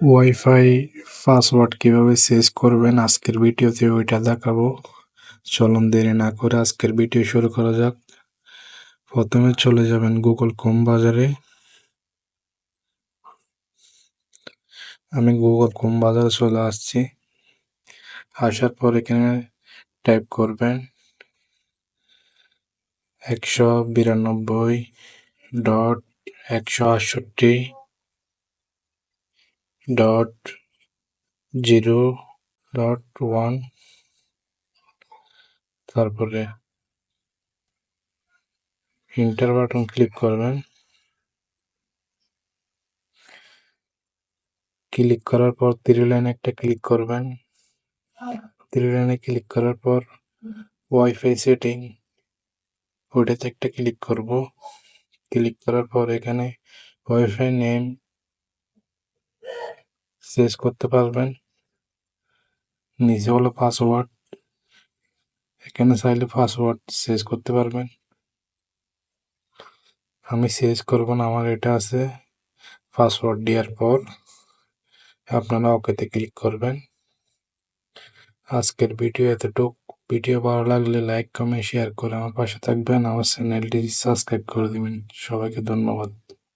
Wifi password কীভাবে change করবেন? আজকের ভিডিওতে ওইটা দেখাবো। চলুন দেরি না করে আজকের ভিডিও শুরু করা যাক। প্রথমে চলে যাবেন গুগল ক্রোম বাজারে। আমি গুগল ক্রোম বাজারে চলে আসছি। আসার পর এখানে টাইপ করবেন একশো বিরানব্বই ডট একশো আটষট্টি ডট জিরো ডট ওয়ান তারপরে ইন্টার বাটন ক্লিক করবেন। ক্লিক করার পর থ্রি লাইন একটা ক্লিক করবেন। থ্রি লাইনে ক্লিক করার পর ওয়াইফাই সেটিং ওটাতে একটা ক্লিক করব। ক্লিক করার পর এখানে ওয়াইফাই নেম চেঞ্জ করতে পারবেন। নিচে হলো পাসওয়ার্ড এখানে চাইলে পাসওয়ার্ড চেঞ্জ করতে পারবেন। আমি চেঞ্জ করব না, আমার এটা আছে। পাসওয়ার্ড দেওয়ার পর আপনারা ওকেতে ক্লিক করবেন। আজকের ভিডিও এতটুক। ভিডিও ভালো লাগলে লাইক কমেন্ট শেয়ার করে আমার পাশে থাকবেন। আমার চ্যানেলটি সাবস্ক্রাইব করে দিবেন। সবাইকে ধন্যবাদ।